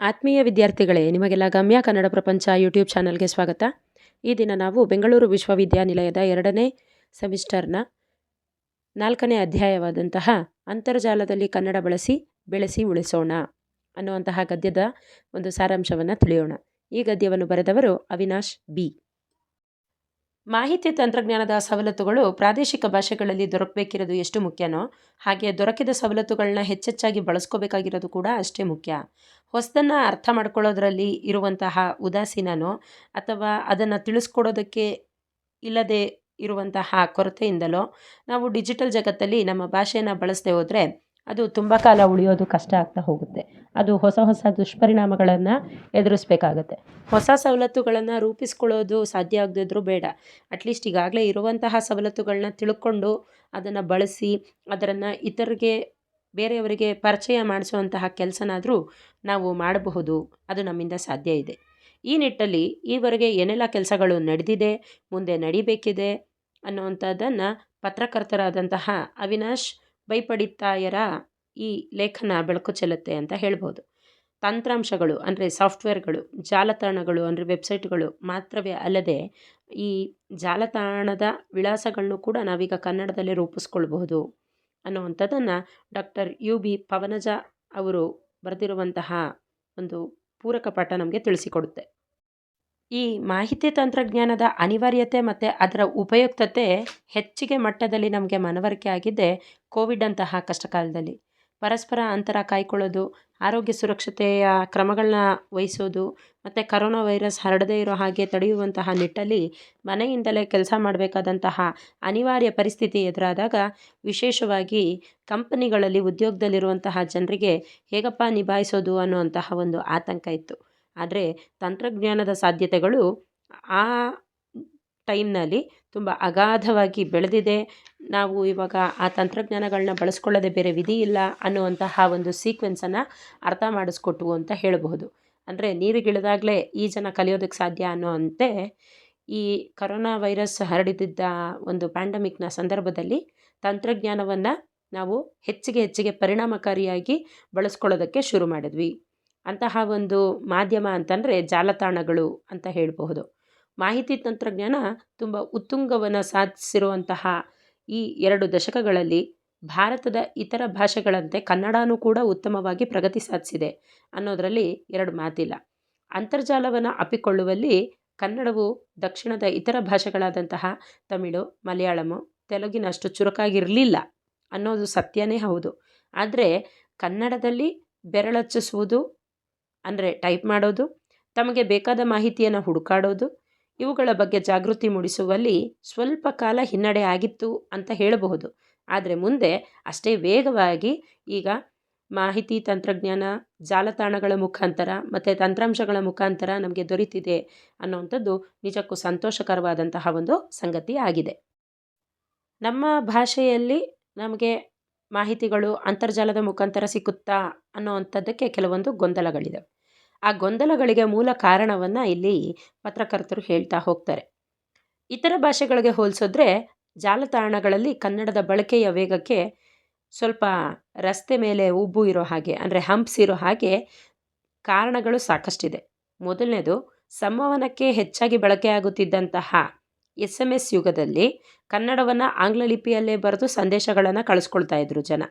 ಆತ್ಮೀಯ ವಿದ್ಯಾರ್ಥಿಗಳೇ, ನಿಮಗೆಲ್ಲ ಗಮ್ಯ ಕನ್ನಡ ಪ್ರಪಂಚ ಯೂಟ್ಯೂಬ್ ಚಾನಲ್ಗೆ ಸ್ವಾಗತ. ಈ ದಿನ ನಾವು ಬೆಂಗಳೂರು ವಿಶ್ವವಿದ್ಯಾನಿಲಯದ ಎರಡನೇ ಸೆಮಿಸ್ಟರ್ನ ನಾಲ್ಕನೇ ಅಧ್ಯಾಯವಾದಂತಹ ಅಂತರ್ಜಾಲದಲ್ಲಿ ಕನ್ನಡ ಬಳಸಿ, ಬೆಳೆಸಿ, ಉಳಿಸೋಣ ಅನ್ನುವಂತಹ ಗದ್ಯದ ಒಂದು ಸಾರಾಂಶವನ್ನು ತಿಳಿಯೋಣ. ಈ ಗದ್ಯವನ್ನು ಬರೆದವರು ಅವಿನಾಶ್ ಬಿ. ಮಾಹಿತಿ ತಂತ್ರಜ್ಞಾನದ ಸವಲತ್ತುಗಳು ಪ್ರಾದೇಶಿಕ ಭಾಷೆಗಳಲ್ಲಿ ದೊರಕಬೇಕಿರೋದು ಎಷ್ಟು ಮುಖ್ಯನೋ ಹಾಗೆ ದೊರಕಿದ ಸವಲತ್ತುಗಳನ್ನ ಹೆಚ್ಚೆಚ್ಚಾಗಿ ಬಳಸ್ಕೋಬೇಕಾಗಿರೋದು ಕೂಡ ಅಷ್ಟೇ ಮುಖ್ಯ. ಹೊಸದನ್ನು ಅರ್ಥ ಮಾಡ್ಕೊಳ್ಳೋದ್ರಲ್ಲಿ ಇರುವಂತಹ ಉದಾಸೀನನೋ ಅಥವಾ ಅದನ್ನು ತಿಳಿಸ್ಕೊಡೋದಕ್ಕೆ ಇಲ್ಲದೆ ಇರುವಂತಹ ಕೊರತೆಯಿಂದಲೋ ನಾವು ಡಿಜಿಟಲ್ ಜಗತ್ತಲ್ಲಿ ನಮ್ಮ ಭಾಷೆಯನ್ನು ಬಳಸದೆ ಹೋದರೆ ಅದು ತುಂಬ ಕಾಲ ಉಳಿಯೋದು ಕಷ್ಟ ಆಗ್ತಾ ಹೋಗುತ್ತೆ. ಅದು ಹೊಸ ಹೊಸ ದುಷ್ಪರಿಣಾಮಗಳನ್ನು ಎದುರಿಸ್ಬೇಕಾಗತ್ತೆ. ಹೊಸ ಸವಲತ್ತುಗಳನ್ನು ರೂಪಿಸ್ಕೊಳ್ಳೋದು ಸಾಧ್ಯ ಆಗದಿದ್ರೂ ಬೇಡ. ಅಟ್ಲೀಸ್ಟ್ ಈಗಾಗಲೇ ಇರುವಂತಹ ಸವಲತ್ತುಗಳನ್ನ ತಿಳ್ಕೊಂಡು ಅದನ್ನು ಬಳಸಿ, ಅದರನ್ನು ಇತರರಿಗೆ ಬೇರೆಯವರಿಗೆ ಪರಿಚಯ ಮಾಡಿಸುವಂತಹ ಕೆಲಸನಾದರೂ ನಾವು ಮಾಡಬಹುದು. ಅದು ನಮ್ಮಿಂದ ಸಾಧ್ಯ ಇದೆ. ಈ ನಿಟ್ಟಲ್ಲಿ ಈವರೆಗೆ ಏನೆಲ್ಲ ಕೆಲಸಗಳು ನಡೆದಿದೆ, ಮುಂದೆ ನಡಿಬೇಕಿದೆ ಅನ್ನುವಂಥದ್ದನ್ನು ಪತ್ರಕರ್ತರಾದಂತಹ ಅವಿನಾಶ್ ಬೈಪಡಿತ್ತಾಯರ ಈ ಲೇಖನ ಬೆಳಕು ಚೆಲ್ಲುತ್ತೆ ಅಂತ ಹೇಳ್ಬೋದು. ತಂತ್ರಾಂಶಗಳು ಅಂದರೆ ಸಾಫ್ಟ್ವೇರ್ಗಳು, ಜಾಲತಾಣಗಳು ಅಂದರೆ ವೆಬ್ಸೈಟ್ಗಳು ಮಾತ್ರವೇ ಅಲ್ಲದೆ ಈ ಜಾಲತಾಣದ ವಿಳಾಸಗಳನ್ನು ಕೂಡ ನಾವೀಗ ಕನ್ನಡದಲ್ಲೇ ರೂಪಿಸ್ಕೊಳ್ಬಹುದು ಅನ್ನುವಂಥದ್ದನ್ನು ಡಾಕ್ಟರ್ ಯು ಬಿ ಪವನಜ ಅವರು ಬರೆದಿರುವಂತಹ ಒಂದು ಪೂರಕ ಪಾಠ ನಮಗೆ ತಿಳಿಸಿಕೊಡುತ್ತೆ. ಈ ಮಾಹಿತಿ ತಂತ್ರಜ್ಞಾನದ ಅನಿವಾರ್ಯತೆ ಮತ್ತು ಅದರ ಉಪಯುಕ್ತತೆ ಹೆಚ್ಚಿಗೆ ಮಟ್ಟದಲ್ಲಿ ನಮಗೆ ಮನವರಿಕೆ ಆಗಿದ್ದೆ ಕೋವಿಡ್ ಅಂತಹ ಕಷ್ಟಕಾಲದಲ್ಲಿ. ಪರಸ್ಪರ ಅಂತರ ಕಾಯ್ಕೊಳ್ಳೋದು, ಆರೋಗ್ಯ ಸುರಕ್ಷತೆಯ ಕ್ರಮಗಳನ್ನ ವಹಿಸೋದು, ಮತ್ತು ಕರೋನಾ ವೈರಸ್ ಹರಡದೇ ಇರೋ ಹಾಗೆ ತಡೆಯುವಂತಹ ನಿಟ್ಟಲ್ಲಿ ಮನೆಯಿಂದಲೇ ಕೆಲಸ ಮಾಡಬೇಕಾದಂತಹ ಅನಿವಾರ್ಯ ಪರಿಸ್ಥಿತಿ ಎದುರಾದಾಗ ವಿಶೇಷವಾಗಿ ಕಂಪನಿಗಳಲ್ಲಿ ಉದ್ಯೋಗದಲ್ಲಿರುವಂತಹ ಜನರಿಗೆ ಹೇಗಪ್ಪ ನಿಭಾಯಿಸೋದು ಅನ್ನುವಂತಹ ಒಂದು ಆತಂಕ ಇತ್ತು. ಆದರೆ ತಂತ್ರಜ್ಞಾನದ ಸಾಧ್ಯತೆಗಳು ಆ ಟೈಮ್ನಲ್ಲಿ ತುಂಬ ಅಗಾಧವಾಗಿ ಬೆಳೆದಿದೆ. ನಾವು ಇವಾಗ ಆ ತಂತ್ರಜ್ಞಾನಗಳನ್ನ ಬಳಸ್ಕೊಳ್ಳೋದೇ ಬೇರೆ ವಿಧಿ ಇಲ್ಲ ಅನ್ನುವಂತಹ ಒಂದು ಸೀಕ್ವೆನ್ಸನ್ನು ಅರ್ಥ ಮಾಡಿಸ್ಕೊಟ್ವು ಅಂತ ಹೇಳಬಹುದು. ಅಂದರೆ ನೀರಿಗಿಳಿದಾಗಲೇ ಈ ಜನ ಕಲಿಯೋದಕ್ಕೆ ಸಾಧ್ಯ ಅನ್ನುವಂತೆ ಈ ಕರೋನಾ ವೈರಸ್ ಹರಡಿದ್ದ ಒಂದು ಪ್ಯಾಂಡಮಿಕ್ನ ಸಂದರ್ಭದಲ್ಲಿ ತಂತ್ರಜ್ಞಾನವನ್ನು ನಾವು ಹೆಚ್ಚಿಗೆ ಹೆಚ್ಚಿಗೆ ಪರಿಣಾಮಕಾರಿಯಾಗಿ ಬಳಸ್ಕೊಳ್ಳೋದಕ್ಕೆ ಶುರು ಮಾಡಿದ್ವಿ. ಅಂತಹ ಒಂದು ಮಾಧ್ಯಮ ಅಂತಂದರೆ ಜಾಲತಾಣಗಳು ಅಂತ ಹೇಳಬಹುದು. ಮಾಹಿತಿ ತಂತ್ರಜ್ಞಾನ ತುಂಬ ಉತ್ತುಂಗವನ್ನು ಸಾಧಿಸಿರುವಂತಹ ಈ ಎರಡು ದಶಕಗಳಲ್ಲಿ ಭಾರತದ ಇತರ ಭಾಷೆಗಳಂತೆ ಕನ್ನಡನೂ ಕೂಡ ಉತ್ತಮವಾಗಿ ಪ್ರಗತಿ ಸಾಧಿಸಿದೆ ಅನ್ನೋದರಲ್ಲಿ ಎರಡು ಮಾತಿಲ್ಲ. ಅಂತರ್ಜಾಲವನ್ನು ಅಪ್ಪಿಕೊಳ್ಳುವಲ್ಲಿ ಕನ್ನಡವು ದಕ್ಷಿಣದ ಇತರ ಭಾಷೆಗಳಾದಂತಹ ತಮಿಳು ಮಲಯಾಳಮು ತೆಲುಗಿನಷ್ಟು ಚುರುಕಾಗಿರಲಿಲ್ಲ ಅನ್ನೋದು ಸತ್ಯನೇ ಹೌದು. ಆದರೆ ಕನ್ನಡದಲ್ಲಿ ಬೆರಳಚ್ಚಿಸುವುದು ಅಂದರೆ ಟೈಪ್ ಮಾಡೋದು, ತಮಗೆ ಬೇಕಾದ ಮಾಹಿತಿಯನ್ನು ಹುಡುಕಾಡೋದು, ಇವುಗಳ ಬಗ್ಗೆ ಜಾಗೃತಿ ಮೂಡಿಸುವಲ್ಲಿ ಸ್ವಲ್ಪ ಕಾಲ ಹಿನ್ನಡೆ ಆಗಿತ್ತು ಅಂತ ಹೇಳಬಹುದು. ಆದರೆ ಮುಂದೆ ಅಷ್ಟೇ ವೇಗವಾಗಿ ಈಗ ಮಾಹಿತಿ, ತಂತ್ರಜ್ಞಾನ, ಜಾಲತಾಣಗಳ ಮುಖಾಂತರ ಮತ್ತು ತಂತ್ರಾಂಶಗಳ ಮುಖಾಂತರ ನಮಗೆ ದೊರೀತಿದೆ ಅನ್ನೋವಂಥದ್ದು ನಿಜಕ್ಕೂ ಸಂತೋಷಕರವಾದಂತಹ ಒಂದು ಸಂಗತಿ ಆಗಿದೆ. ನಮ್ಮ ಭಾಷೆಯಲ್ಲಿ ನಮಗೆ ಮಾಹಿತಿಗಳು ಅಂತರ್ಜಾಲದ ಮುಖಾಂತರ ಸಿಕ್ಕುತ್ತಾ ಅನ್ನೋವಂಥದ್ದಕ್ಕೆ ಕೆಲವೊಂದು ಗೊಂದಲಗಳಿದೆ. ಆ ಗೊಂದಲಗಳಿಗೆ ಮೂಲ ಕಾರಣವನ್ನು ಇಲ್ಲಿ ಪತ್ರಕರ್ತರು ಹೇಳ್ತಾ ಹೋಗ್ತಾರೆ. ಇತರ ಭಾಷೆಗಳಿಗೆ ಹೋಲಿಸಿದ್ರೆ ಜಾಲತಾಣಗಳಲ್ಲಿ ಕನ್ನಡದ ಬಳಕೆಯ ವೇಗಕ್ಕೆ ಸ್ವಲ್ಪ ರಸ್ತೆ ಮೇಲೆ ಉಬ್ಬು ಇರೋ ಹಾಗೆ, ಅಂದರೆ ಹಂಪ್ಸ್ ಇರೋ ಹಾಗೆ ಕಾರಣಗಳು ಸಾಕಷ್ಟಿದೆ. ಮೊದಲನೇದು, ಸಂವಹನಕ್ಕೆ ಹೆಚ್ಚಾಗಿ ಬಳಕೆಯಾಗುತ್ತಿದ್ದಂತಹ ಎಸ್ ಎಂ ಎಸ್ ಯುಗದಲ್ಲಿ ಕನ್ನಡವನ್ನು ಆಂಗ್ಲ ಲಿಪಿಯಲ್ಲೇ ಬರೆದು ಸಂದೇಶಗಳನ್ನು ಕಳಿಸ್ಕೊಳ್ತಾ ಇದ್ರು ಜನ.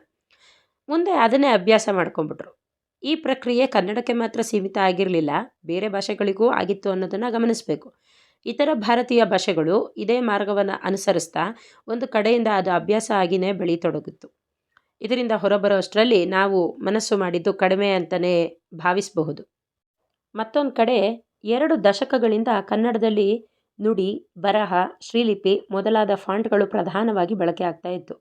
ಮುಂದೆ ಅದನ್ನೇ ಅಭ್ಯಾಸ ಮಾಡ್ಕೊಂಬಿಟ್ರು ಈ ಪ್ರಕ್ರಿಯೆ ಕನ್ನಡಕ್ಕೆ ಮಾತ್ರ ಸೀಮಿತ ಆಗಿರಲಿಲ್ಲ, ಬೇರೆ ಭಾಷೆಗಳಿಗೂ ಆಗಿತ್ತು ಅನ್ನೋದನ್ನು ಗಮನಿಸಬೇಕು. ಇತರ ಭಾರತೀಯ ಭಾಷೆಗಳು ಇದೇ ಮಾರ್ಗವನ್ನು ಅನುಸರಿಸ್ತಾ ಒಂದು ಕಡೆಯಿಂದ ಅದು ಅಭ್ಯಾಸ ಆಗಿಯೇ ಬೆಳೀತೊಡಗಿತ್ತು. ಇದರಿಂದ ಹೊರಬರೋ ಅಷ್ಟರಲ್ಲಿ ನಾವು ಮನಸ್ಸು ಮಾಡಿದ್ದು ಕಡಿಮೆ ಅಂತಲೇ ಭಾವಿಸಬಹುದು. ಮತ್ತೊಂದು ಕಡೆ ಎರಡು ದಶಕಗಳಿಂದ ಕನ್ನಡದಲ್ಲಿ ನುಡಿ, ಬರಹ, ಶ್ರೀಲಿಪಿ ಮೊದಲಾದ ಫಾಂಟ್ಗಳು ಪ್ರಧಾನವಾಗಿ ಬಳಕೆ ಆಗ್ತಾ ಇತ್ತು.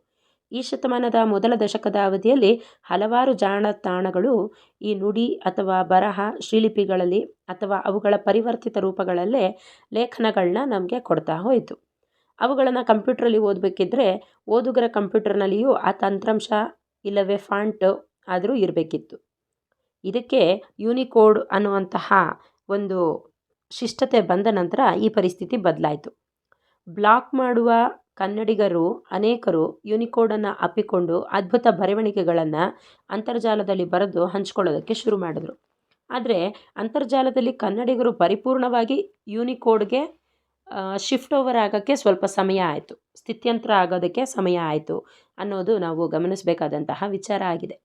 ಈ ಶತಮಾನದ ಮೊದಲ ದಶಕದ ಅವಧಿಯಲ್ಲಿ ಹಲವಾರು ಜಾಣತಾಣಗಳು ಈ ನುಡಿ ಅಥವಾ ಬರಹ, ಶ್ರೀಲಿಪಿಗಳಲ್ಲಿ ಅಥವಾ ಅವುಗಳ ಪರಿವರ್ತಿತ ರೂಪಗಳಲ್ಲೇ ಲೇಖನಗಳನ್ನ ನಮಗೆ ಕೊಡ್ತಾ ಹೋಯಿತು. ಅವುಗಳನ್ನು ಕಂಪ್ಯೂಟ್ರಲ್ಲಿ ಓದಬೇಕಿದ್ರೆ ಓದುಗರ ಕಂಪ್ಯೂಟರ್ನಲ್ಲಿಯೂ ಆ ತಂತ್ರಾಂಶ ಇಲ್ಲವೇ ಫಾಂಟ್ ಆದರೂ ಇರಬೇಕಿತ್ತು. ಇದಕ್ಕೆ ಯೂನಿಕೋಡ್ ಅನ್ನುವಂತಹ ಒಂದು ಶಿಷ್ಟತೆ ಬಂದ ನಂತರ ಈ ಪರಿಸ್ಥಿತಿ ಬದಲಾಯಿತು. ಬ್ಲಾಕ್ ಮಾಡುವ ಕನ್ನಡಿಗರು, ಅನೇಕರು ಯೂನಿಕೋಡನ್ನು ಅಪ್ಪಿಕೊಂಡು ಅದ್ಭುತ ಬರವಣಿಗೆಗಳನ್ನು ಅಂತರ್ಜಾಲದಲ್ಲಿ ಬರೆದು ಹಂಚ್ಕೊಳ್ಳೋದಕ್ಕೆ ಶುರು ಮಾಡಿದ್ರು. ಆದರೆ ಅಂತರ್ಜಾಲದಲ್ಲಿ ಕನ್ನಡಿಗರು ಪರಿಪೂರ್ಣವಾಗಿ ಯೂನಿಕೋಡ್ಗೆ ಶಿಫ್ಟ್ ಓವರ್ ಆಗೋಕ್ಕೆ ಸ್ವಲ್ಪ ಸಮಯ ಆಯಿತು. ಸ್ಥಿತ್ಯಂತರ ಆಗೋದಕ್ಕೆ ಸಮಯ ಆಯಿತು ಅನ್ನೋದು ನಾವು ಗಮನಿಸಬೇಕಾದಂತಹ ವಿಚಾರ ಆಗಿದೆ.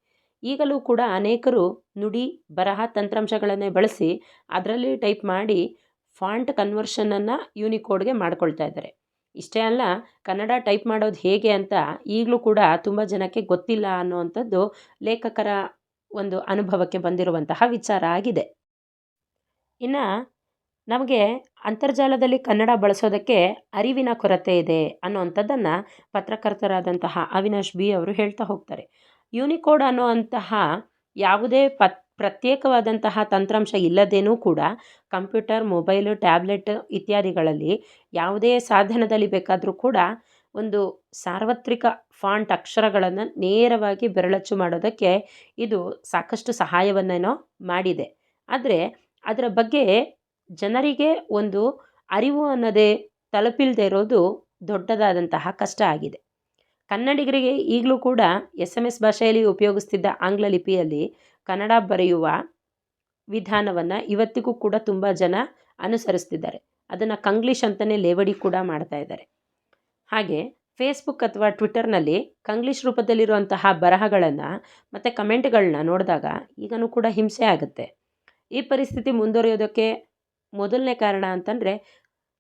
ಈಗಲೂ ಕೂಡ ಅನೇಕರು ನುಡಿ, ಬರಹ ತಂತ್ರಾಂಶಗಳನ್ನೇ ಬಳಸಿ ಅದರಲ್ಲಿ ಟೈಪ್ ಮಾಡಿ ಫಾಂಟ್ ಕನ್ವರ್ಷನನ್ನು ಯೂನಿಕೋಡ್ಗೆ ಮಾಡ್ಕೊಳ್ತಾ ಇದ್ದಾರೆ. ಇಷ್ಟೇ ಅಲ್ಲ, ಕನ್ನಡ ಟೈಪ್ ಮಾಡೋದು ಹೇಗೆ ಅಂತ ಈಗಲೂ ಕೂಡ ತುಂಬ ಜನಕ್ಕೆ ಗೊತ್ತಿಲ್ಲ ಅನ್ನುವಂಥದ್ದು ಲೇಖಕರ ಒಂದು ಅನುಭವಕ್ಕೆ ಬಂದಿರುವಂತಹ ವಿಚಾರ ಆಗಿದೆ. ಇನ್ನು ನಮಗೆ ಅಂತರ್ಜಾಲದಲ್ಲಿ ಕನ್ನಡ ಬಳಸೋದಕ್ಕೆ ಅರಿವಿನ ಕೊರತೆ ಇದೆ ಅನ್ನುವಂಥದ್ದನ್ನು ಪತ್ರಕರ್ತರಾದಂತಹ ಅವಿನಾಶ್ ಬಿ ಅವರು ಹೇಳ್ತಾ ಹೋಗ್ತಾರೆ. ಯೂನಿಕೋಡ್ ಅನ್ನುವಂತಹ ಯಾವುದೇ ಪತ್, ಪ್ರತ್ಯೇಕವಾದಂತಹ ತಂತ್ರಾಂಶ ಇಲ್ಲದೇನೂ ಕೂಡ ಕಂಪ್ಯೂಟರ್, ಮೊಬೈಲು, ಟ್ಯಾಬ್ಲೆಟ್ ಇತ್ಯಾದಿಗಳಲ್ಲಿ ಯಾವುದೇ ಸಾಧನದಲ್ಲಿ ಬೇಕಾದರೂ ಕೂಡ ಒಂದು ಸಾರ್ವತ್ರಿಕ ಫಾಂಟ್ ಅಕ್ಷರಗಳನ್ನು ನೇರವಾಗಿ ಬೆರಳಚ್ಚು ಮಾಡೋದಕ್ಕೆ ಇದು ಸಾಕಷ್ಟು ಸಹಾಯವನ್ನೇನೋ ಮಾಡಿದೆ. ಆದರೆ ಅದರ ಬಗ್ಗೆ ಜನರಿಗೆ ಒಂದು ಅರಿವು ಅನ್ನೋದೇ ತಲುಪಿಲ್ಲದೆ ಇರೋದು ದೊಡ್ಡದಾದಂತಹ ಕಷ್ಟ ಆಗಿದೆ. ಕನ್ನಡಿಗರಿಗೆ ಈಗಲೂ ಕೂಡ ಎಸ್ ಎಂ ಎಸ್ ಭಾಷೆಯಲ್ಲಿ ಉಪಯೋಗಿಸ್ತಿದ್ದ ಆಂಗ್ಲ ಲಿಪಿಯಲ್ಲಿ ಕನ್ನಡ ಬರೆಯುವ ವಿಧಾನವನ್ನು ಇವತ್ತಿಗೂ ಕೂಡ ತುಂಬ ಜನ ಅನುಸರಿಸ್ತಿದ್ದಾರೆ. ಅದನ್ನು ಕಂಗ್ಲೀಷ್ ಅಂತಲೇ ಲೇವಡಿ ಕೂಡ ಮಾಡ್ತಾ ಇದ್ದಾರೆ. ಹಾಗೆ ಫೇಸ್ಬುಕ್ ಅಥವಾ ಟ್ವಿಟರ್ನಲ್ಲಿ ಕಂಗ್ಲೀಷ್ ರೂಪದಲ್ಲಿರುವಂತಹ ಬರಹಗಳನ್ನು ಮತ್ತು ಕಮೆಂಟ್ಗಳನ್ನ ನೋಡಿದಾಗ ಈಗಲೂ ಕೂಡ ಹಿಂಸೆ ಆಗುತ್ತೆ. ಈ ಪರಿಸ್ಥಿತಿ ಮುಂದುವರಿಯೋದಕ್ಕೆ ಮೊದಲನೇ ಕಾರಣ ಅಂತಂದರೆ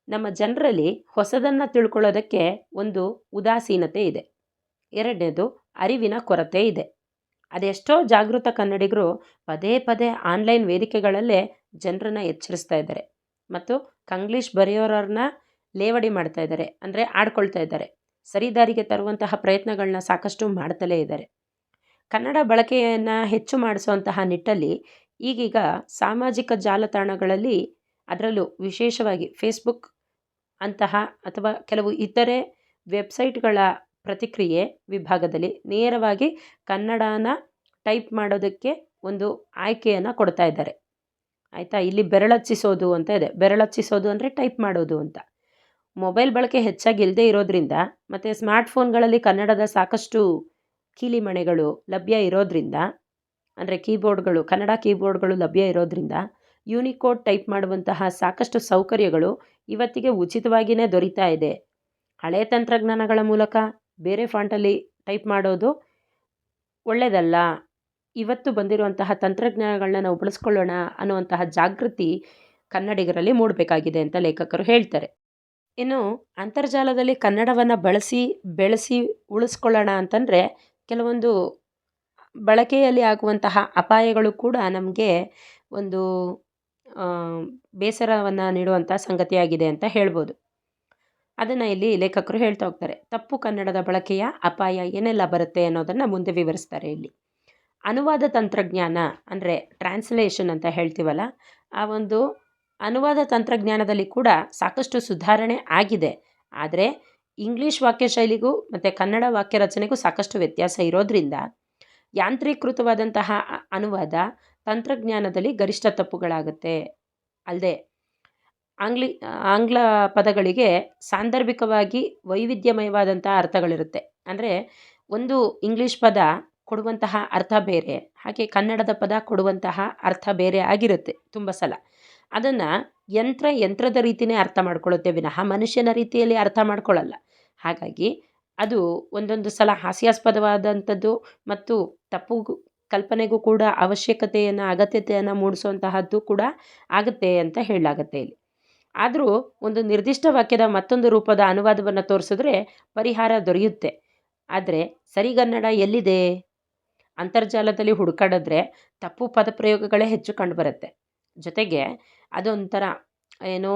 ನಮ್ಮ ಜನರಲ್ಲಿ ಹೊಸದನ್ನು ತಿಳ್ಕೊಳ್ಳೋದಕ್ಕೆ ಒಂದು ಉದಾಸೀನತೆ ಇದೆ. ಎರಡನೇದು ಅರಿವಿನ ಕೊರತೆ ಇದೆ. ಅದೆಷ್ಟೋ ಜಾಗೃತ ಕನ್ನಡಿಗರು ಪದೇ ಪದೇ ಆನ್ಲೈನ್ ವೇದಿಕೆಗಳಲ್ಲೇ ಜನರನ್ನ ಎಚ್ಚರಿಸ್ತಾ ಇದ್ದಾರೆ ಮತ್ತು ಕಂಗ್ಲೀಷ್ ಬರೆಯೋರನ್ನ ಲೇವಡಿ ಮಾಡ್ತಾ ಇದ್ದಾರೆ, ಅಂದರೆ ಆಡ್ಕೊಳ್ತಾ ಇದ್ದಾರೆ ಸರಿದಾರಿಗೆ ತರುವಂತಹ ಪ್ರಯತ್ನಗಳನ್ನ ಸಾಕಷ್ಟು ಮಾಡ್ತಲೇ ಇದ್ದಾರೆ. ಕನ್ನಡ ಬಳಕೆಯನ್ನು ಹೆಚ್ಚು ಮಾಡಿಸುವಂತಹ ನಿಟ್ಟಲ್ಲಿ ಈಗೀಗ ಸಾಮಾಜಿಕ ಜಾಲತಾಣಗಳಲ್ಲಿ ಅದರಲ್ಲೂ ವಿಶೇಷವಾಗಿ ಫೇಸ್ಬುಕ್ ಅಂತಹ ಅಥವಾ ಕೆಲವು ಇತರೆ ವೆಬ್ಸೈಟ್ಗಳ ಪ್ರತಿಕ್ರಿಯೆ ವಿಭಾಗದಲ್ಲಿ ನೇರವಾಗಿ ಕನ್ನಡನ ಟೈಪ್ ಮಾಡೋದಕ್ಕೆ ಒಂದು ಆಯ್ಕೆಯನ್ನು ಕೊಡ್ತಾ ಇದ್ದಾರೆ. ಆಯಿತಾ? ಇಲ್ಲಿ ಬೆರಳಚ್ಚಿಸೋದು ಅಂತ ಇದೆ. ಬೆರಳಚ್ಚಿಸೋದು ಅಂದರೆ ಟೈಪ್ ಮಾಡೋದು ಅಂತ. ಮೊಬೈಲ್ ಬಳಕೆ ಹೆಚ್ಚಾಗಿ ಇಲ್ಲದೇ ಇರೋದ್ರಿಂದ ಮತ್ತು ಸ್ಮಾರ್ಟ್ಫೋನ್ಗಳಲ್ಲಿ ಕನ್ನಡದ ಸಾಕಷ್ಟು ಕೀಲಿಮಣೆಗಳು ಲಭ್ಯ ಇರೋದ್ರಿಂದ, ಅಂದರೆ ಕೀಬೋರ್ಡ್ಗಳು, ಕನ್ನಡ ಕೀಬೋರ್ಡ್ಗಳು ಲಭ್ಯ ಇರೋದ್ರಿಂದ ಯೂನಿಕೋಡ್ ಟೈಪ್ ಮಾಡುವಂತಹ ಸಾಕಷ್ಟು ಸೌಕರ್ಯಗಳು ಇವತ್ತಿಗೆ ಉಚಿತವಾಗಿಯೇ ದೊರೀತಾ ಇದೆ. ಹಳೆ ತಂತ್ರಜ್ಞಾನಗಳ ಮೂಲಕ ಬೇರೆ ಫಾಂಟಲ್ಲಿ ಟೈಪ್ ಮಾಡೋದು ಒಳ್ಳೆಯದಲ್ಲ ಇವತ್ತು ಬಂದಿರುವಂತಹ ತಂತ್ರಜ್ಞಾನಗಳನ್ನ ನಾವು ಬಳಸ್ಕೊಳ್ಳೋಣ ಅನ್ನುವಂತಹ ಜಾಗೃತಿ ಕನ್ನಡಿಗರಲ್ಲಿ ಮೂಡಬೇಕಾಗಿದೆ ಅಂತ ಲೇಖಕರು ಹೇಳ್ತಾರೆ. ಇನ್ನು ಅಂತರ್ಜಾಲದಲ್ಲಿ ಕನ್ನಡವನ್ನು ಬಳಸಿ, ಬೆಳೆಸಿ, ಉಳಿಸ್ಕೊಳ್ಳೋಣ ಅಂತಂದರೆ ಕೆಲವೊಂದು ಬಳಕೆಯಲ್ಲಿ ಆಗುವಂತಹ ಅಪಾಯಗಳು ಕೂಡ ನಮಗೆ ಒಂದು ಬೇಸರವನ್ನು ನೀಡುವಂಥ ಸಂಗತಿಯಾಗಿದೆ ಅಂತ ಹೇಳ್ಬೋದು. ಅದನ್ನು ಇಲ್ಲಿ ಲೇಖಕರು ಹೇಳ್ತಾ ಹೋಗ್ತಾರೆ. ತಪ್ಪು ಕನ್ನಡದ ಬಳಕೆಯ ಅಪಾಯ ಏನೆಲ್ಲ ಬರುತ್ತೆ ಅನ್ನೋದನ್ನು ಮುಂದೆ ವಿವರಿಸ್ತಾರೆ ಇಲ್ಲಿ. ಅನುವಾದ ತಂತ್ರಜ್ಞಾನ ಅಂದರೆ ಟ್ರಾನ್ಸ್ಲೇಷನ್ ಅಂತ ಹೇಳ್ತೀವಲ್ಲ, ಆ ಒಂದು ಅನುವಾದ ತಂತ್ರಜ್ಞಾನದಲ್ಲಿ ಕೂಡ ಸಾಕಷ್ಟು ಸುಧಾರಣೆ ಆಗಿದೆ. ಆದರೆ ಇಂಗ್ಲೀಷ್ ವಾಕ್ಯ ಶೈಲಿಗೂ ಮತ್ತು ಕನ್ನಡ ವಾಕ್ಯ ರಚನೆಗೂ ಸಾಕಷ್ಟು ವ್ಯತ್ಯಾಸ ಇರೋದ್ರಿಂದ ಯಾಂತ್ರೀಕೃತವಾದಂತಹ ಅನುವಾದ ತಂತ್ರಜ್ಞಾನದಲ್ಲಿ ಗರಿಷ್ಠ ತಪ್ಪುಗಳಾಗುತ್ತೆ. ಅಲ್ಲದೆ ಆಂಗ್ಲಿ, ಆಂಗ್ಲ ಪದಗಳಿಗೆ ಸಾಂದರ್ಭಿಕವಾಗಿ ವೈವಿಧ್ಯಮಯವಾದಂಥ ಅರ್ಥಗಳಿರುತ್ತೆ. ಅಂದರೆ ಒಂದು ಇಂಗ್ಲೀಷ್ ಪದ ಕೊಡುವಂತಹ ಅರ್ಥ ಬೇರೆ, ಹಾಗೆ ಕನ್ನಡದ ಪದ ಕೊಡುವಂತಹ ಅರ್ಥ ಬೇರೆ ಆಗಿರುತ್ತೆ ತುಂಬ ಸಲ. ಅದನ್ನು ಯಂತ್ರ ಯಂತ್ರದ ರೀತಿಯೇ ಅರ್ಥ ಮಾಡ್ಕೊಳ್ಳುತ್ತೆ ವಿನಃ ಮನುಷ್ಯನ ರೀತಿಯಲ್ಲಿ ಅರ್ಥ ಮಾಡ್ಕೊಳ್ಳಲ್ಲ. ಹಾಗಾಗಿ ಅದು ಒಂದೊಂದು ಸಲ ಹಾಸ್ಯಾಸ್ಪದವಾದಂಥದ್ದು ಮತ್ತು ತಪ್ಪು ಕಲ್ಪನೆಗೂ ಕೂಡ ಅವಶ್ಯಕತೆಯನ್ನು, ಅಗತ್ಯತೆಯನ್ನು ಮೂಡಿಸುವಂತಹದ್ದು ಕೂಡ ಆಗುತ್ತೆ ಅಂತ ಹೇಳಲಾಗತ್ತೆ ಇಲ್ಲಿ. ಆದರೂ ಒಂದು ನಿರ್ದಿಷ್ಟ ವಾಕ್ಯದ ಮತ್ತೊಂದು ರೂಪದ ಅನುವಾದವನ್ನು ತೋರಿಸಿದ್ರೆ ಪರಿಹಾರ ದೊರೆಯುತ್ತೆ. ಆದರೆ ಸರಿಗನ್ನಡ ಎಲ್ಲಿದೆ? ಅಂತರ್ಜಾಲದಲ್ಲಿ ಹುಡುಕಾಡಿದ್ರೆ ತಪ್ಪು ಪದಪ್ರಯೋಗಗಳೇ ಹೆಚ್ಚು ಕಂಡುಬರುತ್ತೆ. ಜೊತೆಗೆ ಅದೊಂಥರ ಏನೋ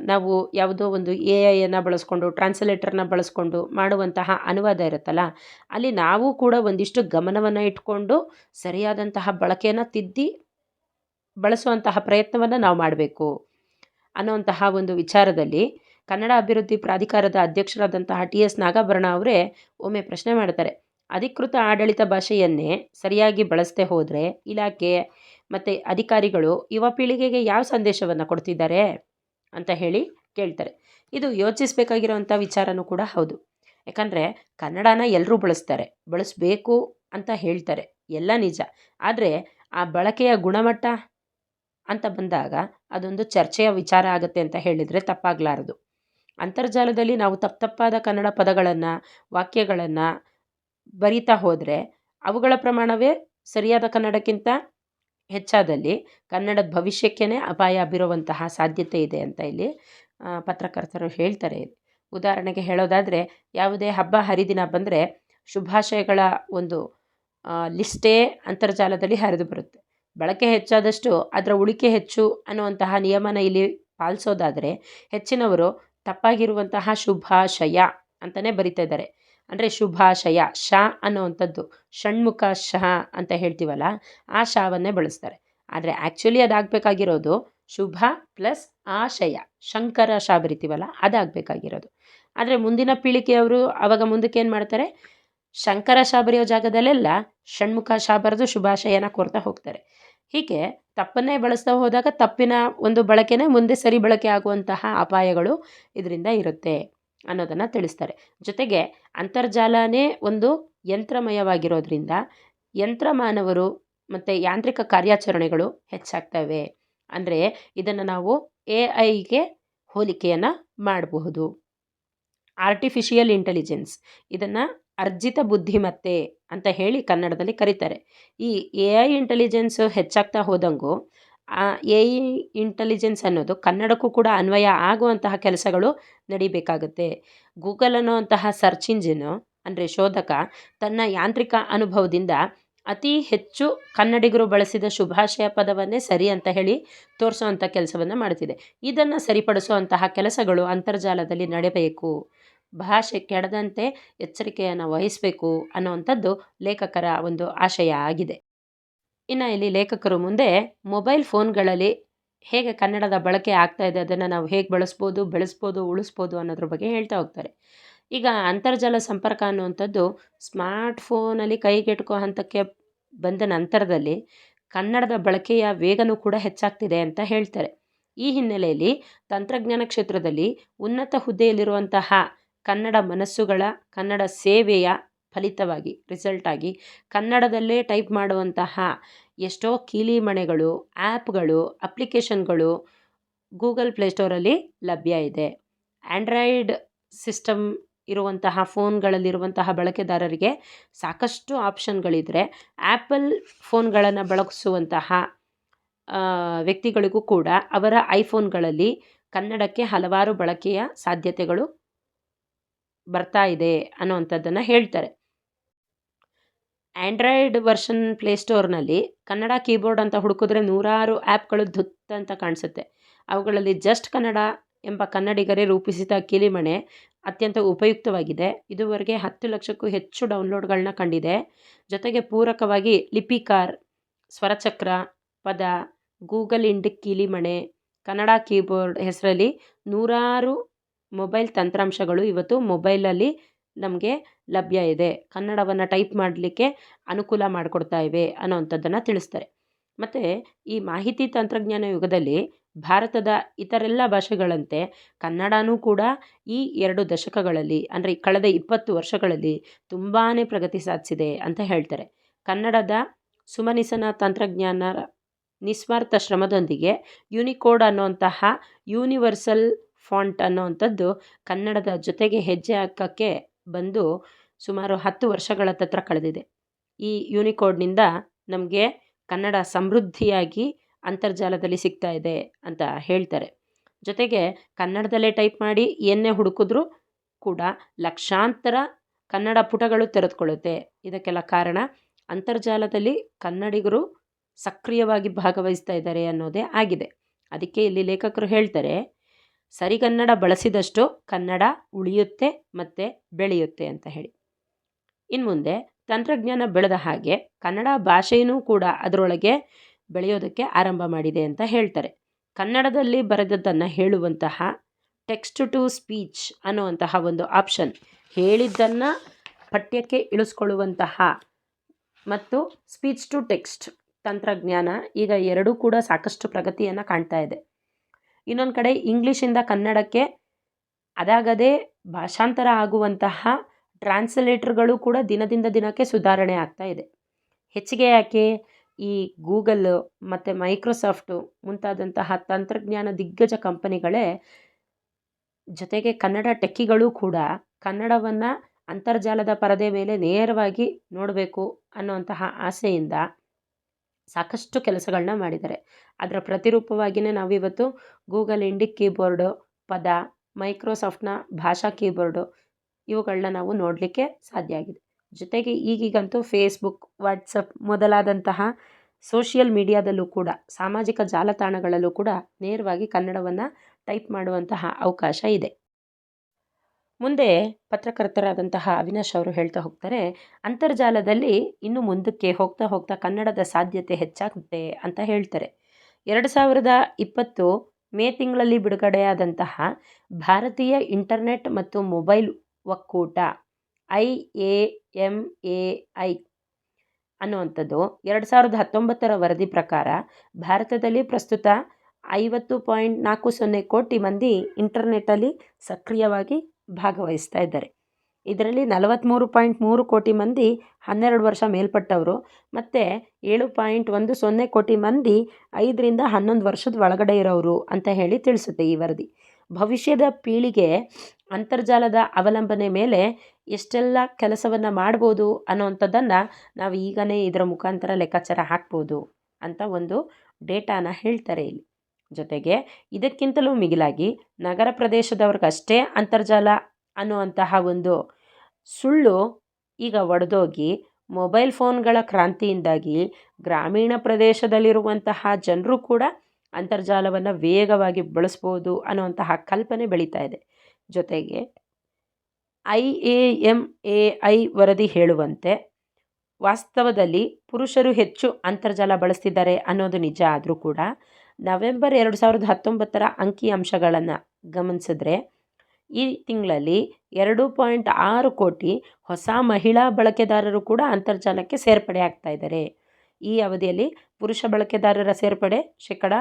ನಾವು ಯಾವುದೋ ಒಂದು ಎ ಐಯನ್ನು ಬಳಸ್ಕೊಂಡು, ಟ್ರಾನ್ಸ್ಲೇಟರ್ನ ಬಳಸ್ಕೊಂಡು ಮಾಡುವಂತಹ ಅನುವಾದ ಇರುತ್ತಲ್ಲ, ಅಲ್ಲಿ ನಾವು ಕೂಡ ಒಂದಿಷ್ಟು ಗಮನವನ್ನು ಇಟ್ಕೊಂಡು ಸರಿಯಾದಂತಹ ಬಳಕೆಯನ್ನು ತಿದ್ದಿ ಬಳಸುವಂತಹ ಪ್ರಯತ್ನವನ್ನು ನಾವು ಮಾಡಬೇಕು. ಅನ್ನುವಂತಹ ಒಂದು ವಿಚಾರದಲ್ಲಿ ಕನ್ನಡ ಅಭಿವೃದ್ಧಿ ಪ್ರಾಧಿಕಾರದ ಅಧ್ಯಕ್ಷರಾದಂತಹ ಟಿ ಎಸ್ ನಾಗಾಭರಣ ಅವರೇ ಒಮ್ಮೆ ಪ್ರಶ್ನೆ ಮಾಡ್ತಾರೆ. ಅಧಿಕೃತ ಆಡಳಿತ ಭಾಷೆಯನ್ನೇ ಸರಿಯಾಗಿ ಬಳಸದೆ ಹೋದರೆ ಇಲಾಖೆ ಮತ್ತು ಅಧಿಕಾರಿಗಳು ಯುವ ಪೀಳಿಗೆಗೆ ಯಾವ ಸಂದೇಶವನ್ನು ಕೊಡ್ತಿದ್ದಾರೆ ಅಂತ ಹೇಳಿ ಕೇಳ್ತಾರೆ. ಇದು ಯೋಚಿಸಬೇಕಾಗಿರೋವಂಥ ವಿಚಾರನೂ ಕೂಡ ಹೌದು. ಯಾಕಂದರೆ ಕನ್ನಡನ ಎಲ್ಲರೂ ಬಳಸ್ತಾರೆ. ಬಳಸಬೇಕು ಅಂತ ಹೇಳ್ತಾರೆ. ಎಲ್ಲ ನಿಜ. ಆದರೆ ಆ ಬಳಕೆಯ ಗುಣಮಟ್ಟ ಅಂತ ಬಂದಾಗ ಅದೊಂದು ಚರ್ಚೆಯ ವಿಚಾರ ಆಗುತ್ತೆ ಅಂತ ಹೇಳಿದರೆ ತಪ್ಪಾಗಲಾರದು. ಅಂತರ್ಜಾಲದಲ್ಲಿ ನಾವು ತಪ್ಪು ತಪ್ಪಾದ ಕನ್ನಡ ಪದಗಳನ್ನು, ವಾಕ್ಯಗಳನ್ನು ಬರಿತಾ ಹೋದರೆ ಅವುಗಳ ಪ್ರಮಾಣವೇ ಸರಿಯಾದ ಕನ್ನಡಕ್ಕಿಂತ ಹೆಚ್ಚಾದಲ್ಲಿ ಕನ್ನಡದ ಭವಿಷ್ಯಕ್ಕೇ ಅಪಾಯ ಬೀರುವಂತಹ ಸಾಧ್ಯತೆ ಇದೆ ಅಂತ ಇಲ್ಲಿ ಪತ್ರಕರ್ತರು ಹೇಳ್ತಾರೆ ಉದಾಹರಣೆಗೆ ಹೇಳೋದಾದರೆ ಯಾವುದೇ ಹಬ್ಬ ಹರಿದಿನ ಬಂದರೆ ಶುಭಾಶಯಗಳ ಒಂದು ಲಿಸ್ಟೇ ಅಂತರ್ಜಾಲದಲ್ಲಿ ಹರಿದು ಬರುತ್ತೆ. ಬಳಕೆ ಹೆಚ್ಚಾದಷ್ಟು ಅದರ ಉಳಿಕೆ ಹೆಚ್ಚು ಅನ್ನುವಂತಹ ನಿಯಮನ ಇಲ್ಲಿ ಪಾಲಿಸೋದಾದರೆ ಹೆಚ್ಚಿನವರು ತಪ್ಪಾಗಿರುವಂತಹ ಶುಭಾಶಯ ಅಂತಲೇ ಬರಿತಾ ಇದ್ದಾರೆ. ಅಂದರೆ ಶುಭಾಶಯ ಶ ಅನ್ನುವಂಥದ್ದು. ಷಣ್ಮುಖ, ಶ ಅಂತ ಹೇಳ್ತೀವಲ್ಲ, ಆ ಶವನ್ನೇ ಬಳಸ್ತಾರೆ. ಆದರೆ ಆ್ಯಕ್ಚುಲಿ ಅದಾಗಬೇಕಾಗಿರೋದು ಶುಭ ಪ್ಲಸ್ ಆಶಯ ಶಂಕರ ಶ ಬರಿತೀವಲ್ಲ, ಅದಾಗಬೇಕಾಗಿರೋದು. ಆದರೆ ಮುಂದಿನ ಪೀಳಿಗೆಯವರು ಆವಾಗ ಮುಂದಕ್ಕೆ ಏನು ಮಾಡ್ತಾರೆ? ಶಂಕರ ಶ ಬರೆಯೋ ಜಾಗದಲ್ಲೆಲ್ಲ ಷಣ್ಮುಖ ಶ ಬರೆದು ಶುಭಾಶಯನ ಕೊಡ್ತಾ ಹೋಗ್ತಾರೆ. ಹೀಗೆ ತಪ್ಪನ್ನೇ ಬಳಸ್ತಾ ಹೋದಾಗ ತಪ್ಪಿನ ಒಂದು ಬಳಕೆನೇ ಮುಂದೆ ಸರಿ ಬಳಕೆ ಆಗುವಂತಹ ಅಪಾಯಗಳು ಇದರಿಂದ ಇರುತ್ತೆ ಅನ್ನೋದನ್ನು ತಿಳಿಸ್ತಾರೆ. ಜೊತೆಗೆ ಅಂತರ್ಜಾಲನೇ ಒಂದು ಯಂತ್ರಮಯವಾಗಿರೋದ್ರಿಂದ ಯಂತ್ರ ಮಾನವರು ಮತ್ತು ಯಾಂತ್ರಿಕ ಕಾರ್ಯಾಚರಣೆಗಳು ಹೆಚ್ಚಾಗ್ತವೆ. ಅಂದರೆ ಇದನ್ನು ನಾವು ಎ ಐಗೆ ಹೋಲಿಕೆಯನ್ನು ಮಾಡಬಹುದು. ಆರ್ಟಿಫಿಷಿಯಲ್ ಇಂಟೆಲಿಜೆನ್ಸ್ ಇದನ್ನು ಅರ್ಜಿತ ಬುದ್ಧಿಮತ್ತೆ ಅಂತ ಹೇಳಿ ಕನ್ನಡದಲ್ಲಿ ಕರೀತಾರೆ. ಈ ಎ ಐ ಇಂಟೆಲಿಜೆನ್ಸು ಹೆಚ್ಚಾಗ್ತಾ ಹೋದಂಗೂ, ಆ ಎ ಐ ಇಂಟೆಲಿಜೆನ್ಸ್ ಅನ್ನೋದು ಕನ್ನಡಕ್ಕೂ ಕೂಡ ಅನ್ವಯ ಆಗುವಂತಹ ಕೆಲಸಗಳು ನಡಿಬೇಕಾಗುತ್ತೆ. ಗೂಗಲ್ ಅನ್ನುವಂತಹ ಸರ್ಚ್ ಇಂಜಿನು ಅಂದರೆ ಶೋಧಕ ತನ್ನ ಯಾಂತ್ರಿಕ ಅನುಭವದಿಂದ ಅತಿ ಹೆಚ್ಚು ಕನ್ನಡಿಗರು ಬಳಸಿದ ಶುಭಾಶಯ ಪದವನ್ನೇ ಸರಿ ಅಂತ ಹೇಳಿ ತೋರಿಸುವಂಥ ಕೆಲಸವನ್ನು ಮಾಡ್ತಿದೆ. ಇದನ್ನು ಸರಿಪಡಿಸುವಂತಹ ಕೆಲಸಗಳು ಅಂತರ್ಜಾಲದಲ್ಲಿ ನಡೆಯಬೇಕು ಭಾಷೆ ಕೆಡದಂತೆ ಎಚ್ಚರಿಕೆಯನ್ನು ವಹಿಸಬೇಕು ಅನ್ನುವಂಥದ್ದು ಲೇಖಕರ ಒಂದು ಆಶಯ ಆಗಿದೆ. ಇನ್ನು ಇಲ್ಲಿ ಲೇಖಕರು ಮುಂದೆ ಮೊಬೈಲ್ ಫೋನ್ಗಳಲ್ಲಿ ಹೇಗೆ ಕನ್ನಡದ ಬಳಕೆ ಆಗ್ತಾ ಇದೆ, ಅದನ್ನು ನಾವು ಹೇಗೆ ಬಳಸ್ಬೋದು, ಬೆಳೆಸ್ಬೋದು, ಉಳಿಸ್ಬೋದು ಅನ್ನೋದ್ರ ಬಗ್ಗೆ ಹೇಳ್ತಾ ಹೋಗ್ತಾರೆ. ಈಗ ಅಂತರ್ಜಾಲ ಸಂಪರ್ಕ ಅನ್ನುವಂಥದ್ದು ಸ್ಮಾರ್ಟ್ ಫೋನಲ್ಲಿ ಕೈಗೆಟುಕೋ ಹಂತಕ್ಕೆ ಬಂದ ನಂತರದಲ್ಲಿ ಕನ್ನಡದ ಬಳಕೆಯ ವೇಗನೂ ಕೂಡ ಹೆಚ್ಚಾಗ್ತಿದೆ ಅಂತ ಹೇಳ್ತಾರೆ. ಈ ಹಿನ್ನೆಲೆಯಲ್ಲಿ ತಂತ್ರಜ್ಞಾನ ಕ್ಷೇತ್ರದಲ್ಲಿ ಉನ್ನತ ಹುದ್ದೆಯಲ್ಲಿರುವಂತಹ ಕನ್ನಡ ಮನಸ್ಸುಗಳ, ಕನ್ನಡ ಸೇವೆಯ ಫಲಿತವಾಗಿ ರಿಸಲ್ಟಾಗಿ ಕನ್ನಡದಲ್ಲೇ ಟೈಪ್ ಮಾಡುವಂತಹ ಎಷ್ಟೋ ಕೀಲಿಮಣೆಗಳು ಆ್ಯಪ್ಗಳು ಅಪ್ಲಿಕೇಶನ್ಗಳು ಗೂಗಲ್ ಪ್ಲೇಸ್ಟೋರಲ್ಲಿ ಲಭ್ಯ ಇದೆ. ಆ್ಯಂಡ್ರಾಯ್ಡ್ ಸಿಸ್ಟಮ್ ಇರುವಂತಹ ಫೋನ್ಗಳಲ್ಲಿರುವಂತಹ ಬಳಕೆದಾರರಿಗೆ ಸಾಕಷ್ಟು ಆಪ್ಷನ್ಗಳಿದ್ದರೆ ಆ್ಯಪಲ್ ಫೋನ್ಗಳನ್ನು ಬಳಸುವಂತಹ ವ್ಯಕ್ತಿಗಳಿಗೂ ಕೂಡ ಅವರ ಐಫೋನ್ಗಳಲ್ಲಿ ಕನ್ನಡಕ್ಕೆ ಹಲವಾರು ಬಳಕೆಯ ಸಾಧ್ಯತೆಗಳು ಬರ್ತಾ ಇದೆ ಅನ್ನೋವಂಥದ್ದನ್ನು ಹೇಳ್ತಾರೆ. ಆ್ಯಂಡ್ರಾಯ್ಡ್ ವರ್ಷನ್ ಪ್ಲೇಸ್ಟೋರ್ನಲ್ಲಿ ಕನ್ನಡ ಕೀಬೋರ್ಡ್ ಅಂತ ಹುಡುಕಿದ್ರೆ ನೂರಾರು ಆ್ಯಪ್ಗಳು ಧುತ್ ಅಂತ ಕಾಣಿಸುತ್ತೆ. ಅವುಗಳಲ್ಲಿ ಜಸ್ಟ್ ಕನ್ನಡ ಎಂಬ ಕನ್ನಡಿಗರೇ ರೂಪಿಸಿದ ಕಿಲಿಮಣೆ ಅತ್ಯಂತ ಉಪಯುಕ್ತವಾಗಿದೆ. ಇದುವರೆಗೆ ಹತ್ತು ಲಕ್ಷಕ್ಕೂ ಹೆಚ್ಚು ಡೌನ್ಲೋಡ್ಗಳನ್ನ ಕಂಡಿದೆ. ಜೊತೆಗೆ ಪೂರಕವಾಗಿ ಲಿಪಿಕಾರ್ ಸ್ವರಚಕ್ರ, ಪದ, ಗೂಗಲ್ ಇಂಡ್ ಕೀಲಿಮಣೆ, ಕನ್ನಡ ಕೀಬೋರ್ಡ್ ಹೆಸರಲ್ಲಿ ನೂರಾರು ಮೊಬೈಲ್ ತಂತ್ರಾಂಶಗಳು ಇವತ್ತು ಮೊಬೈಲಲ್ಲಿ ನಮಗೆ ಲಭ್ಯ ಇದೆ. ಕನ್ನಡವನ್ನು ಟೈಪ್ ಮಾಡಲಿಕ್ಕೆ ಅನುಕೂಲ ಮಾಡಿಕೊಡ್ತಾ ಇವೆ ಅನ್ನೋವಂಥದ್ದನ್ನು ತಿಳಿಸ್ತಾರೆ. ಮತ್ತು ಈ ಮಾಹಿತಿ ತಂತ್ರಜ್ಞಾನ ಯುಗದಲ್ಲಿ ಭಾರತದ ಇತರೆಲ್ಲ ಭಾಷೆಗಳಂತೆ ಕನ್ನಡನೂ ಕೂಡ ಈ ಎರಡು ದಶಕಗಳಲ್ಲಿ, ಅಂದರೆ ಕಳೆದ ಇಪ್ಪತ್ತು ವರ್ಷಗಳಲ್ಲಿ ತುಂಬಾ ಪ್ರಗತಿ ಸಾಧಿಸಿದೆ ಅಂತ ಹೇಳ್ತಾರೆ. ಕನ್ನಡದ ಸುಮನಿಸನ ತಂತ್ರಜ್ಞಾನ ನಿಸ್ವಾರ್ಥ ಶ್ರಮದೊಂದಿಗೆ ಯುನಿಕೋಡ್ ಅನ್ನುವಂತಹ ಯೂನಿವರ್ಸಲ್ ಫಾಂಟ್ ಅನ್ನೋವಂಥದ್ದು ಕನ್ನಡದ ಜೊತೆಗೆ ಹೆಜ್ಜೆ ಹಾಕೋಕ್ಕೆ ಬಂದು ಸುಮಾರು ಹತ್ತು ವರ್ಷಗಳ ತತ್ರ ಕಳೆದಿದೆ. ಈ ಯೂನಿಕೋಡ್ನಿಂದ ನಮಗೆ ಕನ್ನಡ ಸಮೃದ್ಧಿಯಾಗಿ ಅಂತರ್ಜಾಲದಲ್ಲಿ ಸಿಗ್ತಾ ಇದೆ ಅಂತ ಹೇಳ್ತಾರೆ. ಜೊತೆಗೆ ಕನ್ನಡದಲ್ಲೇ ಟೈಪ್ ಮಾಡಿ ಏನೇ ಹುಡುಕಿದ್ರೂ ಕೂಡ ಲಕ್ಷಾಂತರ ಕನ್ನಡ ಪುಟಗಳು ತೆರೆದುಕೊಳ್ಳುತ್ತೆ. ಇದಕ್ಕೆಲ್ಲ ಕಾರಣ ಅಂತರ್ಜಾಲದಲ್ಲಿ ಕನ್ನಡಿಗರು ಸಕ್ರಿಯವಾಗಿ ಭಾಗವಹಿಸ್ತಾ ಇದ್ದಾರೆ ಅನ್ನೋದೇ ಆಗಿದೆ. ಅದಕ್ಕೆ ಇಲ್ಲಿ ಲೇಖಕರು ಹೇಳ್ತಾರೆ ಸರಿಗನ್ನಡ ಬಳಸಿದಷ್ಟು ಕನ್ನಡ ಉಳಿಯುತ್ತೆ ಮತ್ತು ಬೆಳೆಯುತ್ತೆ ಅಂತ ಹೇಳಿ. ಇನ್ನು ಮುಂದೆ ತಂತ್ರಜ್ಞಾನ ಬೆಳೆದ ಹಾಗೆ ಕನ್ನಡ ಭಾಷೆಯೂ ಕೂಡ ಅದರೊಳಗೆ ಬೆಳೆಯೋದಕ್ಕೆ ಆರಂಭ ಮಾಡಿದೆ ಅಂತ ಹೇಳ್ತಾರೆ. ಕನ್ನಡದಲ್ಲಿ ಬರೆದದ್ದನ್ನು ಹೇಳುವಂತಹ ಟೆಕ್ಸ್ಟ್ ಟು ಸ್ಪೀಚ್ ಅನ್ನುವಂತಹ ಒಂದು ಆಪ್ಷನ್ ಹೇಳಿದ್ದನ್ನು ಪಠ್ಯಕ್ಕೆ ಇಳಿಸ್ಕೊಳ್ಳುವಂತಹ ಮತ್ತು ಸ್ಪೀಚ್ ಟು ಟೆಕ್ಸ್ಟ್ ತಂತ್ರಜ್ಞಾನ ಈಗ ಎರಡೂ ಕೂಡ ಸಾಕಷ್ಟು ಪ್ರಗತಿಯನ್ನು ಕಾಣ್ತಾ ಇದೆ. ಇನ್ನೊಂದು ಕಡೆ ಇಂಗ್ಲೀಷಿಂದ ಕನ್ನಡಕ್ಕೆ ಅದಾಗದೇ ಭಾಷಾಂತರ ಆಗುವಂತಹ ಟ್ರಾನ್ಸ್ಲೇಟ್ರ್ಗಳು ಕೂಡ ದಿನದಿಂದ ದಿನಕ್ಕೆ ಸುಧಾರಣೆ ಆಗ್ತಾ ಇದೆ. ಹೆಚ್ಚಿಗೆ ಯಾಕೆ? ಈ ಗೂಗಲ್ ಮತ್ತು ಮೈಕ್ರೋಸಾಫ್ಟು ಮುಂತಾದಂತಹ ತಂತ್ರಜ್ಞಾನ ದಿಗ್ಗಜ ಕಂಪನಿಗಳೇ ಜೊತೆಗೆ ಕನ್ನಡ ಟೆಕ್ಕಿಗಳು ಕೂಡ ಕನ್ನಡವನ್ನು ಅಂತರ್ಜಾಲದ ಪರದೆ ಮೇಲೆ ನೇರವಾಗಿ ನೋಡಬೇಕು ಅನ್ನುವಂತಹ ಆಸೆಯಿಂದ ಸಾಕಷ್ಟು ಕೆಲಸಗಳನ್ನ ಮಾಡಿದ್ದಾರೆ. ಅದರ ಪ್ರತಿರೂಪವಾಗಿಯೇ ನಾವಿವತ್ತು ಗೂಗಲ್ ಇಂಡಿಕ್ ಕೀಬೋರ್ಡು, ಪದ, ಮೈಕ್ರೋಸಾಫ್ಟ್ನ ಭಾಷಾ ಕೀಬೋರ್ಡು ಇವುಗಳನ್ನ ನಾವು ನೋಡಲಿಕ್ಕೆ ಸಾಧ್ಯ ಆಗಿದೆ. ಜೊತೆಗೆ ಈಗೀಗಂತೂ ಫೇಸ್ಬುಕ್, ವಾಟ್ಸಪ್ ಮೊದಲಾದಂತಹ ಸೋಷಿಯಲ್ ಮೀಡಿಯಾದಲ್ಲೂ ಕೂಡ, ಸಾಮಾಜಿಕ ಜಾಲತಾಣಗಳಲ್ಲೂ ಕೂಡ ನೇರವಾಗಿ ಕನ್ನಡವನ್ನು ಟೈಪ್ ಮಾಡುವಂತಹ ಅವಕಾಶ ಇದೆ. ಮುಂದೆ ಪತ್ರಕರ್ತರಾದಂತಹ ಅವಿನಾಶ್ ಅವರು ಹೇಳ್ತಾ ಹೋಗ್ತಾರೆ, ಅಂತರ್ಜಾಲದಲ್ಲಿ ಇನ್ನು ಮುಂದಕ್ಕೆ ಹೋಗ್ತಾ ಹೋಗ್ತಾ ಕನ್ನಡದ ಸಾಧ್ಯತೆ ಹೆಚ್ಚಾಗುತ್ತೆ ಅಂತ ಹೇಳ್ತಾರೆ. ಎರಡು ಸಾವಿರದ ಇಪ್ಪತ್ತು ಮೇ ತಿಂಗಳಲ್ಲಿ ಬಿಡುಗಡೆಯಾದಂತಹ ಭಾರತೀಯ ಇಂಟರ್ನೆಟ್ ಮತ್ತು ಮೊಬೈಲ್ ಒಕ್ಕೂಟ I A M A I ಅನ್ನುವಂಥದ್ದು ಎರಡು ಸಾವಿರದ ಹತ್ತೊಂಬತ್ತರ ವರದಿ ಪ್ರಕಾರ ಭಾರತದಲ್ಲಿ ಪ್ರಸ್ತುತ ಐವತ್ತು ಪಾಯಿಂಟ್ ನಾಲ್ಕು ಸೊನ್ನೆ ಕೋಟಿ ಮಂದಿ ಇಂಟರ್ನೆಟ್ಟಲ್ಲಿ ಸಕ್ರಿಯವಾಗಿ ಭಾಗವಹಿಸ್ತಾ ಇದ್ದಾರೆ. ಇದರಲ್ಲಿ ನಲವತ್ತ್ಮೂರು ಪಾಯಿಂಟ್ ಮೂರು ಕೋಟಿ ಮಂದಿ ಹನ್ನೆರಡು ವರ್ಷ ಮೇಲ್ಪಟ್ಟವರು ಮತ್ತು ಏಳು ಪಾಯಿಂಟ್ ಒಂದು ಸೊನ್ನೆ ಕೋಟಿ ಮಂದಿ ಐದರಿಂದ ಹನ್ನೊಂದು ವರ್ಷದ ಒಳಗಡೆ ಇರೋರು ಅಂತ ಹೇಳಿ ತಿಳಿಸುತ್ತೆ ಈ ವರದಿ. ಭವಿಷ್ಯದ ಪೀಳಿಗೆ ಅಂತರ್ಜಾಲದ ಅವಲಂಬನೆ ಮೇಲೆ ಎಷ್ಟೆಲ್ಲ ಕೆಲಸವನ್ನು ಮಾಡ್ಬೋದು ಅನ್ನೋವಂಥದ್ದನ್ನು ನಾವು ಈಗಲೇ ಇದರ ಮುಖಾಂತರ ಲೆಕ್ಕಾಚಾರ ಹಾಕ್ಬೋದು ಅಂತ ಒಂದು ಡೇಟಾನ ಹೇಳ್ತಾರೆ ಇಲ್ಲಿ. ಜೊತೆಗೆ ಇದಕ್ಕಿಂತಲೂ ಮಿಗಿಲಾಗಿ ನಗರ ಪ್ರದೇಶದವ್ರಿಗಷ್ಟೇ ಅಂತರ್ಜಾಲ ಅನ್ನುವಂತಹ ಒಂದು ಸುಳ್ಳು ಈಗ ಒಡೆದೋಗಿ ಮೊಬೈಲ್ ಫೋನ್ಗಳ ಕ್ರಾಂತಿಯಿಂದಾಗಿ ಗ್ರಾಮೀಣ ಪ್ರದೇಶದಲ್ಲಿರುವಂತಹ ಜನರು ಕೂಡ ಅಂತರ್ಜಾಲವನ್ನು ವೇಗವಾಗಿ ಬಳಸ್ಬೋದು ಅನ್ನುವಂತಹ ಕಲ್ಪನೆ ಬೆಳೀತಾ ಇದೆ. ಜೊತೆಗೆ I A M A I ವರದಿ ಹೇಳುವಂತೆ ವಾಸ್ತವದಲ್ಲಿ ಪುರುಷರು ಹೆಚ್ಚು ಅಂತರ್ಜಾಲ ಬಳಸ್ತಿದ್ದಾರೆ ಅನ್ನೋದು ನಿಜ ಆದರೂ ಕೂಡ ನವೆಂಬರ್ ಎರಡು ಸಾವಿರದ ಹತ್ತೊಂಬತ್ತರ ಅಂಕಿ ಅಂಶಗಳನ್ನು ಗಮನಿಸಿದ್ರೆ, ಈ ತಿಂಗಳಲ್ಲಿ ಎರಡು ಪಾಯಿಂಟ್ ಆರು ಕೋಟಿ ಹೊಸ ಮಹಿಳಾ ಬಳಕೆದಾರರು ಕೂಡ ಅಂತರ್ಜಾಲಕ್ಕೆ ಸೇರ್ಪಡೆ ಆಗ್ತಾ ಇದ್ದಾರೆ ಈ ಅವಧಿಯಲ್ಲಿ ಪುರುಷ ಬಳಕೆದಾರರ ಸೇರ್ಪಡೆ ಶೇಕಡ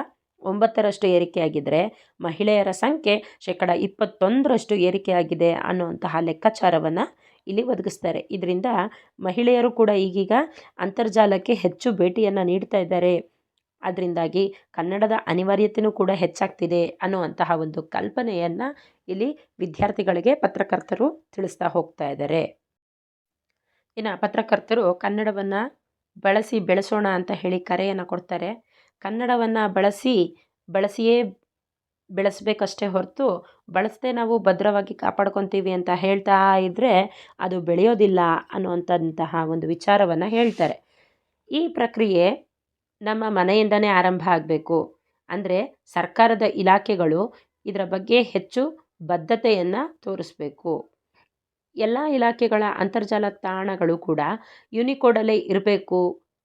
ಒಂಬತ್ತರಷ್ಟು ಏರಿಕೆಯಾಗಿದ್ದರೆ ಮಹಿಳೆಯರ ಸಂಖ್ಯೆ ಶೇಕಡ ಇಪ್ಪತ್ತೊಂದರಷ್ಟು ಏರಿಕೆಯಾಗಿದೆ ಅನ್ನುವಂತಹ ಲೆಕ್ಕಾಚಾರವನ್ನು ಇಲ್ಲಿ ಒದಗಿಸ್ತಾರೆ. ಇದರಿಂದ ಮಹಿಳೆಯರು ಕೂಡ ಈಗೀಗ ಅಂತರ್ಜಾಲಕ್ಕೆ ಹೆಚ್ಚು ಭೇಟಿಯನ್ನು ನೀಡ್ತಾ ಇದ್ದಾರೆ. ಅದರಿಂದಾಗಿ ಕನ್ನಡದ ಅನಿವಾರ್ಯತೆಯೂ ಕೂಡ ಹೆಚ್ಚಾಗ್ತಿದೆ ಅನ್ನುವಂತಹ ಒಂದು ಕಲ್ಪನೆಯನ್ನು ಇಲ್ಲಿ ವಿದ್ಯಾರ್ಥಿಗಳಿಗೆ ಪತ್ರಕರ್ತರು ತಿಳಿಸ್ತಾ ಹೋಗ್ತಾ ಇದ್ದಾರೆ. ಇನ್ನು ಪತ್ರಕರ್ತರು ಕನ್ನಡವನ್ನು ಬಳಸಿ ಬೆಳೆಸೋಣ ಅಂತ ಹೇಳಿ ಕರೆಯನ್ನು ಕೊಡ್ತಾರೆ. ಕನ್ನಡವನ್ನು ಬಳಸಿ ಬಳಸಿಯೇ ಬೆಳೆಸಬೇಕಷ್ಟೇ ಹೊರತು ಬಳಸದೆ ನಾವು ಭದ್ರವಾಗಿ ಕಾಪಾಡ್ಕೊತೀವಿ ಅಂತ ಹೇಳ್ತಾ ಇದ್ದರೆ ಅದು ಬೆಳೆಯೋದಿಲ್ಲ ಅನ್ನುವಂಥಂತಹ ಒಂದು ವಿಚಾರವನ್ನು ಹೇಳ್ತಾರೆ. ಈ ಪ್ರಕ್ರಿಯೆ ನಮ್ಮ ಮನೆಯಿಂದನೇ ಆರಂಭ ಆಗಬೇಕು. ಅಂದರೆ ಸರ್ಕಾರದ ಇಲಾಖೆಗಳು ಇದರ ಬಗ್ಗೆ ಹೆಚ್ಚು ಬದ್ಧತೆಯನ್ನು ತೋರಿಸ್ಬೇಕು. ಎಲ್ಲ ಇಲಾಖೆಗಳ ಅಂತರ್ಜಾಲ ತಾಣಗಳು ಕೂಡ ಯುನಿಕೋಡಲ್ಲೇ ಇರಬೇಕು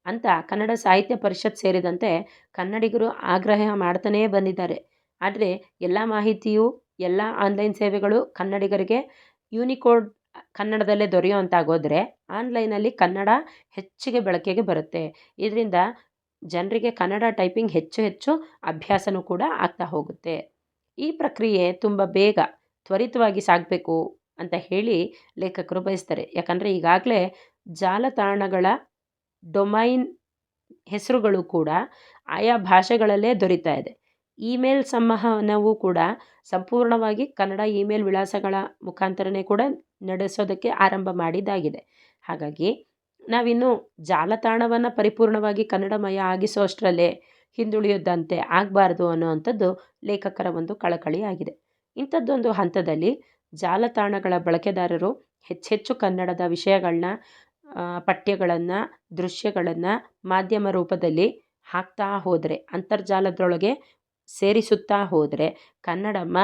ಅಂತ ಕನ್ನಡ ಸಾಹಿತ್ಯ ಪರಿಷತ್ ಸೇರಿದಂತೆ ಕನ್ನಡಿಗರು ಆಗ್ರಹ ಮಾಡ್ತಾನೇ ಬಂದಿದ್ದಾರೆ. ಆದರೆ ಎಲ್ಲ ಮಾಹಿತಿಯು, ಎಲ್ಲ ಆನ್ಲೈನ್ ಸೇವೆಗಳು ಕನ್ನಡಿಗರಿಗೆ ಯೂನಿಕೋಡ್ ಕನ್ನಡದಲ್ಲೇ ದೊರೆಯುವಂತಾಗೋದ್ರೆ ಆನ್ಲೈನಲ್ಲಿ ಕನ್ನಡ ಹೆಚ್ಚಿಗೆ ಬಳಕೆಗೆ ಬರುತ್ತೆ. ಇದರಿಂದ ಜನರಿಗೆ ಕನ್ನಡ ಟೈಪಿಂಗ್ ಹೆಚ್ಚು ಹೆಚ್ಚು ಅಭ್ಯಾಸನೂ ಕೂಡ ಆಗ್ತಾ ಹೋಗುತ್ತೆ. ಈ ಪ್ರಕ್ರಿಯೆ ತುಂಬ ಬೇಗ ತ್ವರಿತವಾಗಿ ಸಾಗಬೇಕು ಅಂತ ಹೇಳಿ ಲೇಖಕರು ಬಯಸ್ತಾರೆ. ಯಾಕಂದರೆ ಈಗಾಗಲೇ ಜಾಲತಾಣಗಳ ಡೊಮೈನ್ ಹೆಸರುಗಳು ಕೂಡ ಆಯಾ ಭಾಷೆಗಳಲ್ಲೇ ದೊರೀತಾ ಇದೆ. ಇಮೇಲ್ ಸಂವಹನವೂ ಕೂಡ ಸಂಪೂರ್ಣವಾಗಿ ಕನ್ನಡ ಇಮೇಲ್ ವಿಳಾಸಗಳ ಮುಖಾಂತರನೇ ಕೂಡ ನಡೆಸೋದಕ್ಕೆ ಆರಂಭ ಮಾಡಿದ್ದಾಗಿದೆ. ಹಾಗಾಗಿ ನಾವಿನ್ನು ಜಾಲತಾಣವನ್ನು ಪರಿಪೂರ್ಣವಾಗಿ ಕನ್ನಡಮಯ ಆಗಿಸೋಷ್ಟರಲ್ಲೇ ಹಿಂದುಳಿಯೋದಂತೆ ಆಗಬಾರ್ದು ಅನ್ನುವಂಥದ್ದು ಲೇಖಕರ ಒಂದು ಕಳಕಳಿ ಆಗಿದೆ ಇಂಥದ್ದೊಂದು ಹಂತದಲ್ಲಿ ಜಾಲತಾಣಗಳ ಬಳಕೆದಾರರು ಹೆಚ್ಚೆಚ್ಚು ಕನ್ನಡದ ವಿಷಯಗಳನ್ನ ಪಠ್ಯಗಳನ್ನು, ದೃಶ್ಯಗಳನ್ನು ಮಾಧ್ಯಮ ರೂಪದಲ್ಲಿ ಹಾಕ್ತಾ ಹೋದರೆ ಅಂತರ್ಜಾಲದೊಳಗೆ ಸೇರಿಸುತ್ತಾ ಹೋದರೆ ಕನ್ನಡಮ್ಮ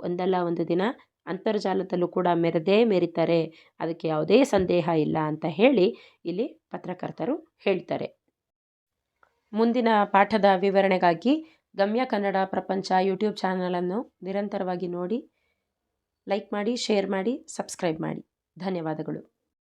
ಒಂದಲ್ಲ ಒಂದು ದಿನ ಅಂತರ್ಜಾಲದಲ್ಲೂ ಕೂಡ ಮೆರೆದೇ ಮೆರಿತಾರೆ, ಅದಕ್ಕೆ ಯಾವುದೇ ಸಂದೇಹ ಇಲ್ಲ ಅಂತ ಹೇಳಿ ಇಲ್ಲಿ ಪತ್ರಕರ್ತರು ಹೇಳ್ತಾರೆ. ಮುಂದಿನ ಪಾಠದ ವಿವರಣೆಗಾಗಿ ಗಮ್ಯ ಕನ್ನಡ ಪ್ರಪಂಚ ಯೂಟ್ಯೂಬ್ ಚಾನಲನ್ನು ನಿರಂತರವಾಗಿ ನೋಡಿ, ಲೈಕ್ ಮಾಡಿ, ಶೇರ್ ಮಾಡಿ, ಸಬ್ಸ್ಕ್ರೈಬ್ ಮಾಡಿ. ಧನ್ಯವಾದಗಳು.